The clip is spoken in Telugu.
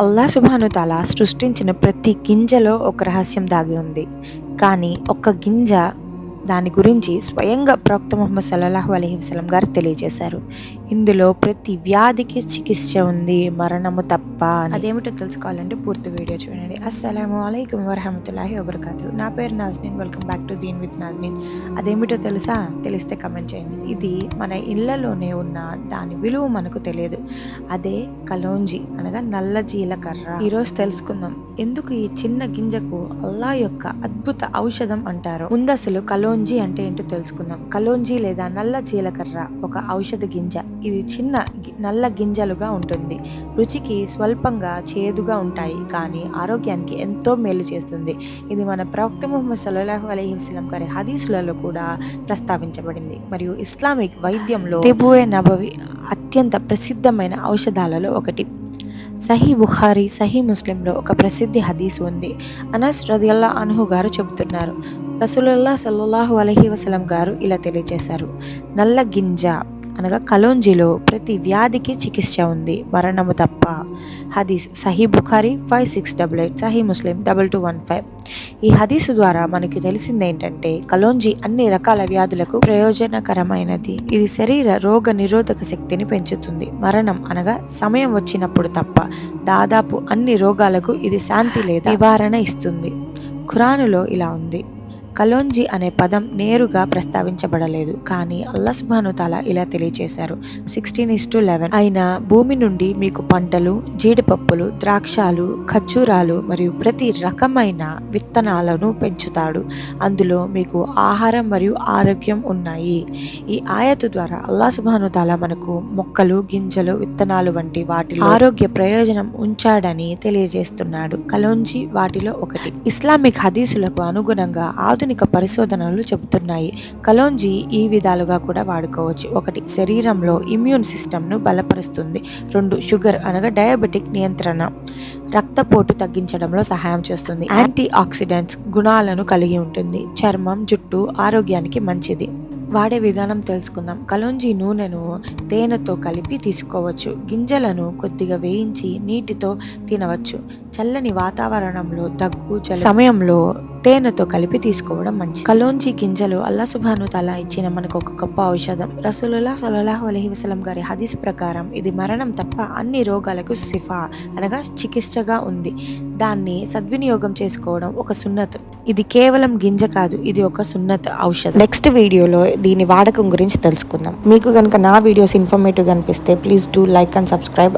అల్లా సుబానుతాల సృష్టించిన ప్రతి గింజలో ఒక రహస్యం దాగి ఉంది. కానీ ఒక్క గింజ దాని గురించి స్వయంగా ప్రవక్త ముహమ్మద్ సల్లాహు అలహి వసలం గారు తెలియజేశారు. ఇందులో ప్రతి వ్యాధికి చికిత్స ఉంది మరణము తప్ప అదేమిటో తెలుసుకోవాలంటే పూర్తి వీడియో చూడండి. అస్సలం అయికం వరహమతుల్లాహి వబర్కాతు. నా పేరు Nazneen welcome back to Deen with Nazneen. అదేమిటో తెలుసా? తెలిస్తే కమెంట్ చేయండి. ఇది మన ఇళ్ళలోనే ఉన్న దాని విలువ మనకు తెలియదు. అదే కలోంజి అనగా నల్ల జీలకర్ర. ఈరోజు తెలుసుకుందాం. ఎందుకు ఈ చిన్న గింజకు అల్లా యొక్క అద్భుత ఔషధం అంటారు? ముందు అసలు కలోంజి అంటే ఏంటో తెలుసుకుందాం. కలోంజి లేదా నల్ల జీలకర్ర ఒక ఔషధ గింజ. ఇది చిన్న గి- నల్ల గింజలుగా ఉంటుంది. రుచికి స్వల్పంగా చేదుగా ఉంటాయి కానీ ఆరోగ్యానికి ఎంతో మేలు చేస్తుంది. ఇది మన ప్రవక్త ముహమ్మద్ సల్లాహు అలైహి వసలం గారి హదీసులలో కూడా ప్రస్తావించబడింది. మరియు ఇస్లామిక్ వైద్యంలో తెబుయే నబవి అత్యంత ప్రసిద్ధమైన ఔషధాలలో ఒకటి. సహీ బుఖారీ సహీ ముస్లింలో ఒక ప్రసిద్ధి హదీస్ ఉంది. అనస్ రదియల్లా అనుహు గారు చెబుతున్నారు. రసూలుల్లా సల్లల్లాహు అలహి వసలం గారు ఇలా తెలియజేశారు. నల్ల గింజ అనగా కలోంజిలో ప్రతి వ్యాధికి చికిత్స ఉంది. మరణము తప్ప. హదీస్ Sahih Bukhari five six double eight Sahih Muslim double two one five. ఈ హదీసు ద్వారా మనకి తెలిసింది ఏంటంటే కలోంజి అన్ని రకాల వ్యాధులకు ప్రయోజనకరమైనది. ఇది శరీర రోగ నిరోధక శక్తిని పెంచుతుంది. మరణం అనగా సమయం వచ్చినప్పుడు తప్ప దాదాపు అన్ని రోగాలకు ఇది శాంతి లేదా నివారణ ఇస్తుంది. ఖురానులో ఇలా ఉంది. కలోంజి అనే పదం నేరుగా ప్రస్తావించబడలేదు కానీ అల్లా ఇలా తెలియచేశారు. సిక్స్టీన్ ఇస్ టు లెవెన్ అయినా భూమి నుండి మీకు పంటలు జీడిపప్పులు ద్రాక్షాలు ఖర్జూరాలు మరియు ప్రతి రకమైన విత్తనాలను పెంచుతాడు. అందులో మీకు ఆహారం మరియు ఆరోగ్యం ఉన్నాయి. ఈ ఆయత ద్వారా అల్లాసుబహనుతాల మనకు మొక్కలు గింజలు విత్తనాలు వంటి వాటి ఆరోగ్య ప్రయోజనం ఉంచాడని తెలియజేస్తున్నాడు. కలోంజి వాటిలో ఒకటి. ఇస్లామిక్ హదీసులకు అనుగుణంగా ఆధునిక పరిశోధనలు చెబుతున్నాయి. కలోంజి ఈ విధాలుగా కూడా వాడుకోవచ్చు. ఒకటి శరీరంలో ఇమ్యూన్ సిస్టమ్ను బలపరుస్తుంది. రెండు షుగర్ అనగా డయాబెటిక్ నియంత్రణ రక్తపోటు తగ్గించడంలో సహాయం చేస్తుంది. యాంటీ ఆక్సిడెంట్స్ గుణాలను కలిగి ఉంటుంది. చర్మం జుట్టు ఆరోగ్యానికి మంచిది. వాడే విధానం తెలుసుకుందాం. కలోంజి నూనెను తేనెతో కలిపి తీసుకోవచ్చు. గింజలను కొద్దిగా వేయించి నీటితో తినవచ్చు. చల్లని వాతావరణంలో దగ్గు సమయంలో తేనెతో కలిపి తీసుకోవడం మంచిది. కలోంజీ గింజలు అల్లా సుభాను తలా ఇచ్చిన మనకు ఒక గొప్ప ఔషధం. రసూలుల్లా సల్లాహు అలహి వసలం గారి హదీస్ ప్రకారం ఇది మరణం తప్ప అన్ని రోగాలకు సిఫా అనగా చికిత్సగా ఉంది. దాన్ని సద్వినియోగం చేసుకోవడం ఒక సున్నత్. ఇది కేవలం గింజ కాదు ఇది ఒక సున్నత్ ఔషధం. నెక్స్ట్ వీడియోలో దీని వాడకం గురించి తెలుసుకుందాం. మీకు కనుక నా వీడియోస్ ఇన్ఫర్మేటివ్ అనిపిస్తే please do like and subscribe.